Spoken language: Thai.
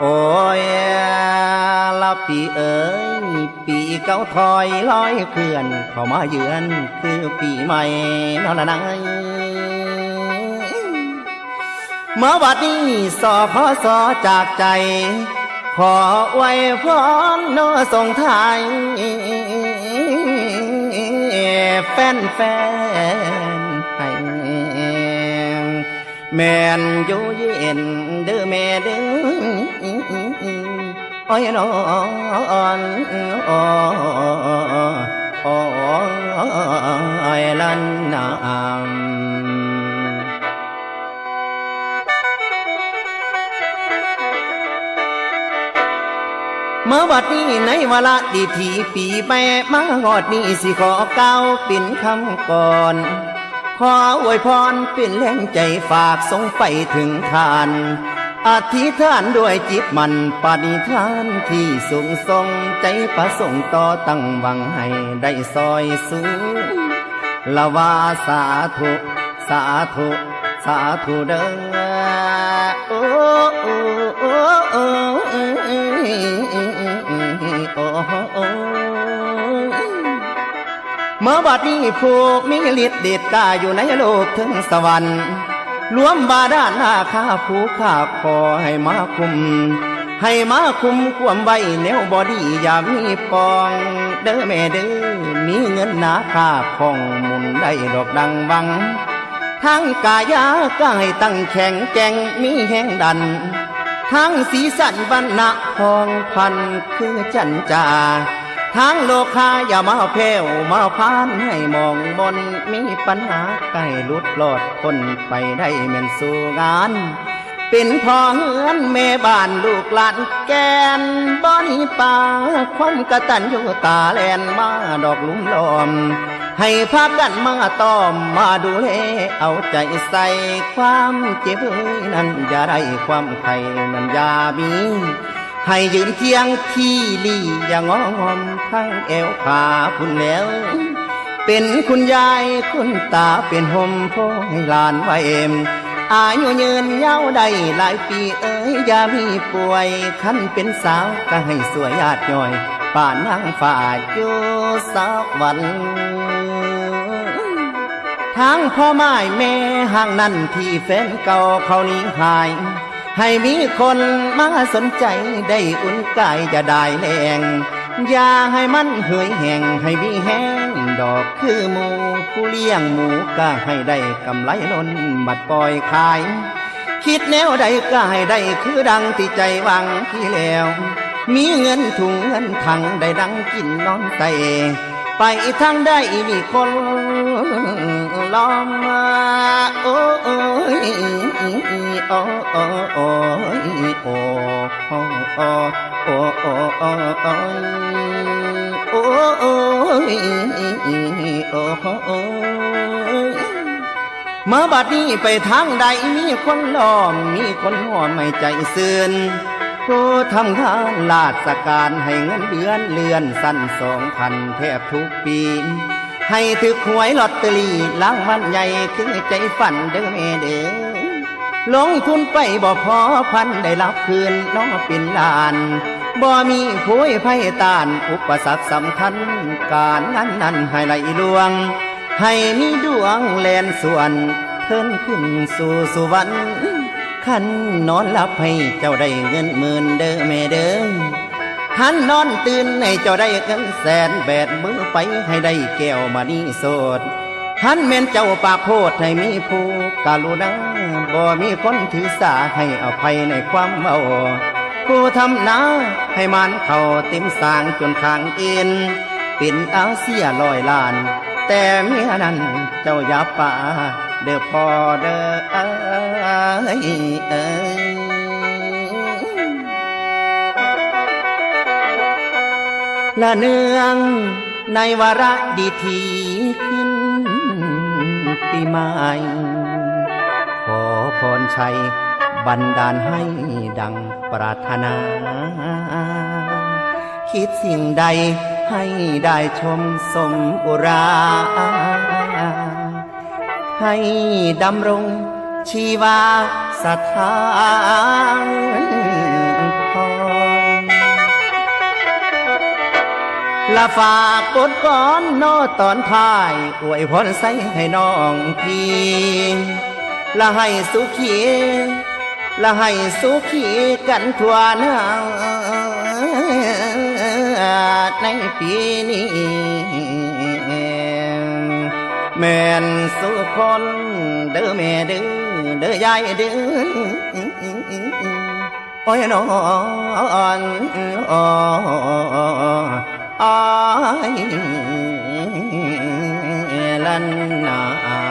โอ้ยละปีเอ๋ยปีเก่าถอยลอยเคลื่อน เข้ามาเยือนคือปีใหม่นอนละนายเมื่อวัดนี้สอขอสอจากใจ ขอไว้พรโนส่งท้ายแฟนแฟนๆให้ แม่นอยู่เย็นเด้อแม่เด้ออ้อยนอนอ้อยลันนามเมื่อบัดนี้ในวาระดีทีปีแม่มางอดนี้สิขอเก้าปิ่นคำก่อน ขออวยพรเป็นแรงใจฝากส่งไปถึงทานอธิษฐานด้วยจิตมันปณิธานที่สูงส่งใจประสงค์ต่อตั้งหวังให้ได้ซอยสูงละวาสาธุ สาธุ สาธุเด้อโอ้โอ้โอ้โอ้โอ้ เมื่อบัดนี้ผูกมีฤทธิ์เดชกล้าอยู่ในโลกถึงสวรรค์รวมบาดาลนาคาผู้ข้าขอให้มาคุม ให้มาคุมความไว้แนวบอดีอย่ามีปอง เด้อแม่เด้อมีเงินหนาคาของมุนได้ดอกดังวัง ทั้งกายาก็ให้ตั้งแข็งแก่งมีแห่งดัน ทั้งสีสันบรรณะพองพันคือจันจา ทั้งโลคาอย่ามาเพวมาพานให้มองบนมีปัญหาใกล้ลุดหลอดคนไปได้แม่นสู่งาน เป็นพ่อเฮือนแม่บ้านลูกหลานแกนบ่หนีป่าความกระตันอยู่ตาแลนมาดอกลุ่มล้อม ให้พากันมาต้อมมาดูแลเอาใจใส่ความเจ็บเอ้ยนั้นอย่าได้ความไข่นั้นอย่ามีให้ยืนเคียงที่ลี่อย่างงองอม ทั้งเอวขาคุณแล้ว เป็นคุณยายคุณตาเป็นห่มโพให้หลานไว้เอ็มอายุยืนยาวได้หลายปีเอ้ยอย่ามีป่วยคันเป็นสาวก็ให้สวยยาดย่อย ป่านนางฝ่าอยู่สวรรค์ทางพ่อไม้แม่ห่างนั้นที่แฟนเก่าเขานี้หาย ให้มีคนมาสนใจได้อุ่นกายจะได้แรง อย่าให้มันเหยแห้งให้มีแห้ง ดอกคือหมูผู้เลี้ยงหมูก็ให้ได้กำไรล้นบัดปล่อยขาย คิดแนวใดก็ให้ได้คือดังที่ใจหวังที่แล้ว มีเงินถุงเงินถังได้ดังกินนอนไตไปทางได้มีคน ล้อมมาโอ้ยโอ้โอ้โอ้ยโอ้โอ้โอ้โอ้โอ้โอ้โอ้โอ้โอ้โอ้โอ้เมื่อบัดนี้ไปทางใดมีคนล้อมมีคนห่วไม่ใจเสื่อนผู้ทำงานลาดการให้เงินเดือนเลื่อนสั้นสองพันแทบทุกปี ให้ถือหวยลอตเตอรี่ล้างวันใหญ่คือใจฝันเด้อแม่เด้อลงทุนไปบ่พอพันได้รับคืนน้องเป็นลานบ่มีผู้ภัยตานอุปสรรคสำคัญ การนั้นนั้นให้ไหลลวง ให้มีดวงแลนส่วนเทินขึ้นสู่สุวรรณขันนอนหลับให้เจ้าได้เงินหมื่นเด้อแม่เด้อ หันนอนตื่นให้เจ้าได้เงินแสนแบดมือไปให้ได้แก้วมานี่โสดท่านแม่นเจ้าปากโพดให้มีผู้กรุณาบ่มีคนถือสาให้อภัยในความเมาผู้ทำนาให้มันเข้าเต็มสางจนขางเอ็นเป็นอาเซียลอยลาน แต่เมียนั้นเจ้าอย่าป่าเด้อพอเด้อเอ้ยเอ้ย ละเนืองในวาระดีทีขึ้นปีใหม่ขอพรชัยบันดาลให้ดังปรารถนา คิดสิ่งใดให้ได้ชมสมอุรา ให้ดำรงชีวาสถา ละฝากบทก่อนโนตอนท้าย อวยพรใส่ให้น้องพี่ละให้สุขีละให้สุขีกันทั่วหน้าในปีนี้แม่นสุคนเด้อแม่เด้อเด้อยายเด้อโอ้ยน้อน อ้ายลันนา